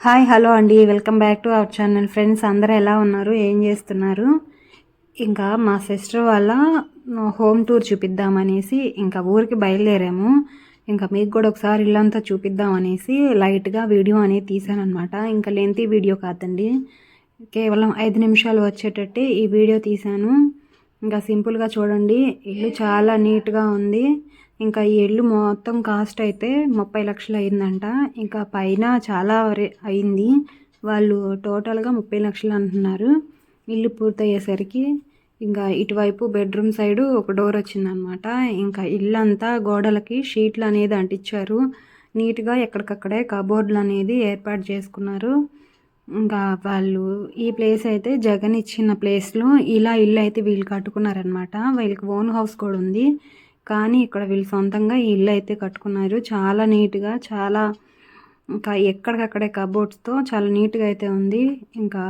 Hi hello అండి. Welcome back to our channel. Friends అందరూ ఎలా ఉన్నారు? ఏం చేస్తున్నారు? ఇంకా మా సిస్టర్ వాళ్ళ హోమ్ టూర్ చూపిద్దామనేసి ఇంకా ఊరికి బయలుదేరాము. ఇంకా మీకు కూడా ఒకసారి ఇల్లంతా చూపిద్దామనేసి లైట్గా వీడియో అనేది తీసానమాట ఇంకా లెంతీ వీడియో కాదండి. కేవలం ఐదు నిమిషాలు వచ్చేటట్టే ఈ వీడియో తీశాను ఇంకా సింపుల్గా చూడండి. ఇల్లు చాలా నీట్గా ఉంది. ఇంకా ఈ ఇల్లు మొత్తం కాస్ట్ అయితే ముప్పై లక్షలు అయిందంట. ఇంకా పైన చాలా అయింది. వాళ్ళు టోటల్గా ముప్పై లక్షలు అంటున్నారు. ఇల్లు పూర్తయ్యేసరికి ఇంకా ఇటువైపు బెడ్రూమ్ సైడు ఒక డోర్ వచ్చిందనమాట. ఇంకా ఇల్లంతా గోడలకి షీట్లు అనేది అంటించారు. నీట్గా ఎక్కడికక్కడే కబోర్డ్లు అనేది ఏర్పాటు చేసుకున్నారు. ఇంకా వాళ్ళు ఈ ప్లేస్ అయితే జగన్ ఇచ్చిన ప్లేస్లో ఇలా ఇల్లు అయితే వీళ్ళు కట్టుకున్నారనమాట వీళ్ళకి ఓన్ హౌస్ కూడా ఉంది. కానీ ఇక్కడ వీళ్ళు సొంతంగా ఈ ఇల్లు అయితే కట్టుకున్నారు. చాలా నీట్గా చాలా ఇంకా ఎక్కడికక్కడే కబోర్డ్స్తో చాలా నీట్గా అయితే ఉంది. ఇంకా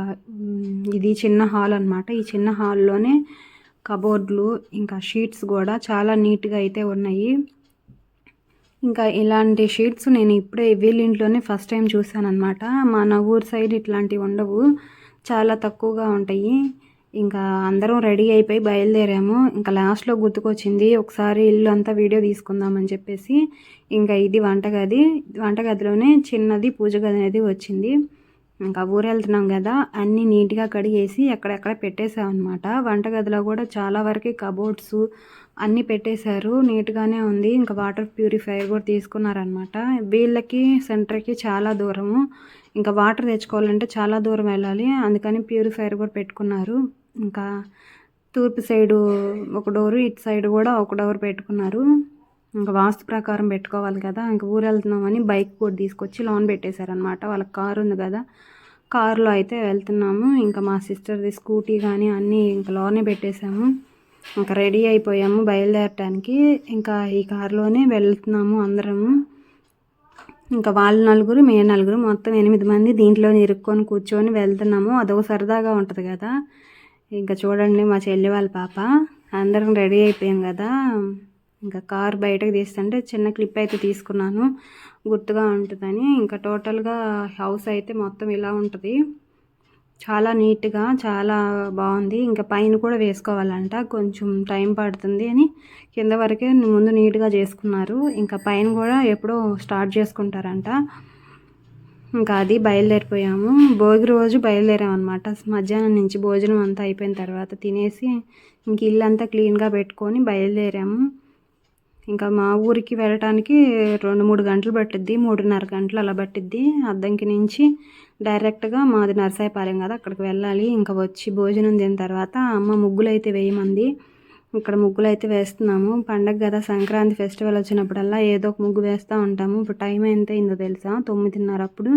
ఇది చిన్న హాల్ అన్నమాట. ఈ చిన్న హాల్లోనే కబోర్డ్లు ఇంకా షీట్స్ కూడా చాలా నీట్గా అయితే ఉన్నాయి. ఇంకా ఇలాంటి షీట్స్ నేను ఇప్పుడే వీళ్ళింట్లోనే ఫస్ట్ టైం చూసాను అనమాట మన ఊరు సైడ్ ఇట్లాంటివి ఉండవు. చాలా తక్కువగా ఉంటాయి. ఇంకా అందరం రెడీ అయిపోయి బయలుదేరాము. ఇంకా లాస్ట్లో గుర్తుకొచ్చింది ఒకసారి ఇల్లు అంతా వీడియో తీసుకుందామని చెప్పేసి. ఇంకా ఇది వంటగది. వంటగదిలోనే చిన్నది పూజ గది అనేది వచ్చింది. ఇంకా ఊరెళ్తున్నాం వెళ్తున్నాం కదా అన్నీ నీట్గా కడిగేసి ఎక్కడెక్కడ పెట్టేసామన్నమాట వంటగదిలో కూడా చాలా వరకు కబోర్డ్స్ అన్నీ పెట్టేశారు నీట్గానే ఉంది. ఇంకా వాటర్ ప్యూరిఫైయర్ కూడా తీసుకున్నారనమాట వీళ్ళకి సెంటర్కి చాలా దూరము. ఇంకా వాటర్ తెచ్చుకోవాలంటే చాలా దూరం వెళ్ళాలి. అందుకని ప్యూరిఫైయర్ కూడా పెట్టుకున్నారు. ఇంకా తూర్పు సైడు ఒక డోరు ఇటు సైడ్ కూడా ఒక డోర్ పెట్టుకున్నారు. ఇంకా వాస్తు ప్రకారం పెట్టుకోవాలి కదా ఇంకా ఊరు వెళ్తున్నామని బైక్ కూడా తీసుకొచ్చి లోన్ పెట్టేశారనమాట వాళ్ళ కారు ఉంది కదా కారులో అయితే వెళ్తున్నాము. ఇంకా మా సిస్టర్ది స్కూటీ కానీ అన్నీ ఇంకా లోనే పెట్టేశాము. ఇంకా రెడీ అయిపోయాము బయలుదేరటానికి. ఇంకా ఈ కారులోనే వెళ్తున్నాము అందరము. ఇంకా వాళ్ళు నలుగురు మేము నలుగురు మొత్తం ఎనిమిది మంది దీంట్లో ఇరుక్కొని కూర్చొని వెళ్తున్నాము. అదొక సరదాగా ఉంటుంది కదా. ఇంకా చూడండి మా చెల్లి వాళ్ళ పాప. అందరం రెడీ అయిపోయాం కదా. ఇంకా కార్ బయటకు తీస్తుంటే చిన్న క్లిప్ అయితే తీసుకున్నాను. గుర్తుగా ఉంటుందని. ఇంకా టోటల్గా హౌస్ అయితే మొత్తం ఇలా ఉంటుంది. చాలా నీట్గా చాలా బాగుంది. ఇంకా పైన కూడా వేసుకోవాలంట. కొంచెం టైం పడుతుంది అని కింద వరకే ముందు నీట్గా చేసుకున్నారు. ఇంకా పైన కూడా ఎప్పుడో స్టార్ట్ చేసుకుంటారంట. ఇంకా అది బయలుదేరిపోయాము. భోగి రోజు బయలుదేరాం అనమాట మధ్యాహ్నం నుంచి భోజనం అంతా అయిపోయిన తర్వాత తినేసి ఇంక ఇల్లంతా క్లీన్గా పెట్టుకొని బయలుదేరాము. ఇంకా మా ఊరికి వెళ్ళటానికి రెండు మూడు గంటలు పట్టిద్ది మూడున్నర గంటలు అలా పట్టిద్ది. అద్దంకి నుంచి డైరెక్ట్గా మాది నర్సాయిపాలెం కదా అక్కడికి వెళ్ళాలి. ఇంకా వచ్చి భోజనం తిన్న తర్వాత అమ్మ ముగ్గులు అయితే వేయమంది. ఇక్కడ ముగ్గులు అయితే వేస్తున్నాము. పండగ కదా సంక్రాంతి ఫెస్టివల్ వచ్చినప్పుడల్లా ఏదో ఒక ముగ్గు వేస్తూ ఉంటాము. ఇప్పుడు టైం ఎంత అయిందో తెలుసా? తొమ్మిదిన్నర అప్పుడు.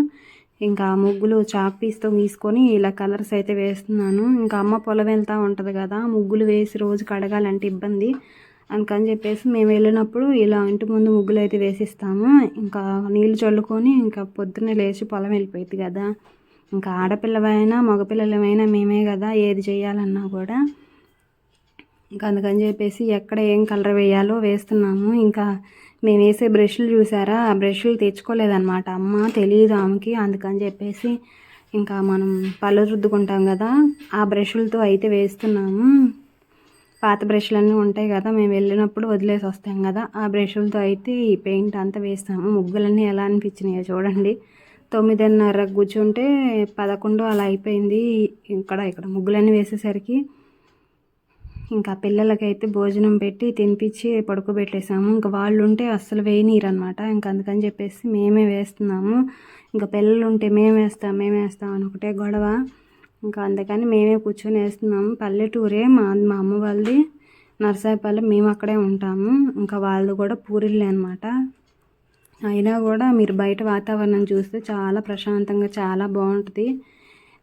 ఇంకా ఆ ముగ్గులు చాక్ పీస్తో గీసుకొని ఇలా కలర్స్ అయితే వేస్తున్నాను. ఇంకా అమ్మ పొలం వెళ్తూ ఉంటుంది కదా ముగ్గులు వేసి రోజు కడగాలంటే ఇబ్బంది. అందుకని చెప్పేసి మేము వెళ్ళినప్పుడు ఇలా ఇంటి ముందు ముగ్గులు అయితే వేసిస్తాము. ఇంకా నీళ్ళు చల్లుకొని ఇంకా పొద్దున్నే లేచి పొలం వెళ్ళిపోయింది కదా. ఇంకా ఆడపిల్లవైనా మగపిల్లలమైనా మేమే కదా ఏది చేయాలన్నా కూడా. ఇంకా అందుకని చెప్పేసి ఎక్కడ ఏం కలర్ వేయాలో వేస్తున్నాము. ఇంకా మేము వేసే బ్రష్లు చూసారా? ఆ బ్రష్లు తెచ్చుకోలేదన్నమాట. అమ్మ తెలియదు ఆమెకి. అందుకని చెప్పేసి ఇంకా మనం పళ్ళు రుద్దుకుంటాం కదా. ఆ బ్రష్లతో అయితే వేస్తున్నాము. పాత బ్రష్లన్నీ ఉంటాయి కదా మేము వెళ్ళినప్పుడు వదిలేసి వస్తాం కదా. ఆ బ్రష్లతో అయితే ఈ పెయింట్ అంతా వేస్తాము. ముగ్గులన్నీ ఎలా అనిపించినాయో చూడండి. తొమ్మిదిన్నర కూర్చుంటే పదకొండు అలా అయిపోయింది. ఇక్కడ ఇక్కడ ముగ్గులన్నీ వేసేసరికి ఇంకా పిల్లలకైతే భోజనం పెట్టి తినిపించి పడుకోబెట్టేసాము. ఇంకా వాళ్ళు ఉంటే అస్సలు వేయనీరు అనమాట ఇంకా అందుకని చెప్పేసి మేమే వేస్తున్నాము. ఇంకా పిల్లలు ఉంటే మేము వేస్తాం మేము వేస్తాం అని ఒకటే గొడవ. ఇంకా అందుకని మేమే కూర్చొని వేస్తున్నాము. పల్లెటూరే మా మా అమ్మ వాళ్ళది. నర్సాయిపల్లి మేము అక్కడే ఉంటాము. ఇంకా వాళ్ళది కూడా పూరిళ్ళే అనమాట అయినా కూడా మీరు బయట వాతావరణం చూస్తే చాలా ప్రశాంతంగా చాలా బాగుంటుంది.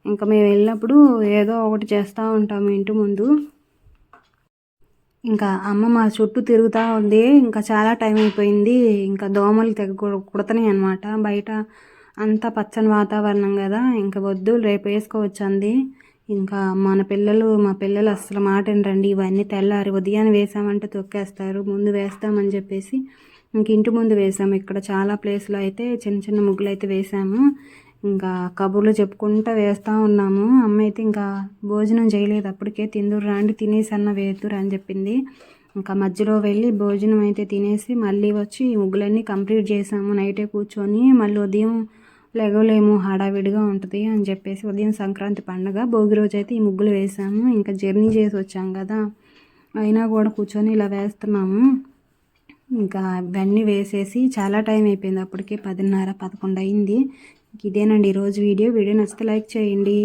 ఇంకా మేము వెళ్ళినప్పుడు ఏదో ఒకటి చేస్తూ ఉంటాము ఇంటి ముందు. ఇంకా అమ్మ మా చుట్టూ తిరుగుతూ ఉంది. ఇంకా చాలా టైం అయిపోయింది. ఇంకా దోమలు తెగ కు- కుడుతున్నాయి అనమాట బయట అంత పచ్చని వాతావరణం కదా ఇంకా వద్దు రేపు వేసుకోవచ్చు అంది ఇంకా మన పిల్లలు మా పిల్లలు అసలు మాట ఏంటండి ఇవన్నీ తెల్లారి ఉదయాన్నే వేసామంటే తొక్కేస్తారు. ముందు వేస్తామని చెప్పేసి ఇంక ఇంటి ముందు వేసాము. ఇక్కడ చాలా ప్లేస్లో అయితే చిన్న చిన్న ముగ్గులు అయితే వేసాము. ఇంకా కబుర్లు చెప్పుకుంటూ వేస్తూ ఉన్నాము. అమ్మ అయితే ఇంకా భోజనం చేయలేదు. అప్పటికే తిందురు రాండి తినేసి అన్న వేతురు అని చెప్పింది. ఇంకా మధ్యలో వెళ్ళి భోజనం అయితే తినేసి మళ్ళీ వచ్చి ఈ ముగ్గులన్నీ కంప్లీట్ చేసాము. నైటే కూర్చొని మళ్ళీ ఉదయం లెగలేము హడావిడిగా ఉంటుంది అని చెప్పేసి ఉదయం సంక్రాంతి పండగ భోగి రోజు అయితే ఈ ముగ్గులు వేసాము. ఇంకా జర్నీ చేసి వచ్చాం కదా. అయినా కూడా కూర్చొని ఇలా వేస్తున్నాము. ఇంకా ఇవన్నీ వేసేసి చాలా టైం అయిపోయింది అప్పటికే పదిన్నర పదకొండు అయింది. ఇదేనండి ఈరోజు వీడియో. వీడియో నచ్చితే లైక్ చేయండి.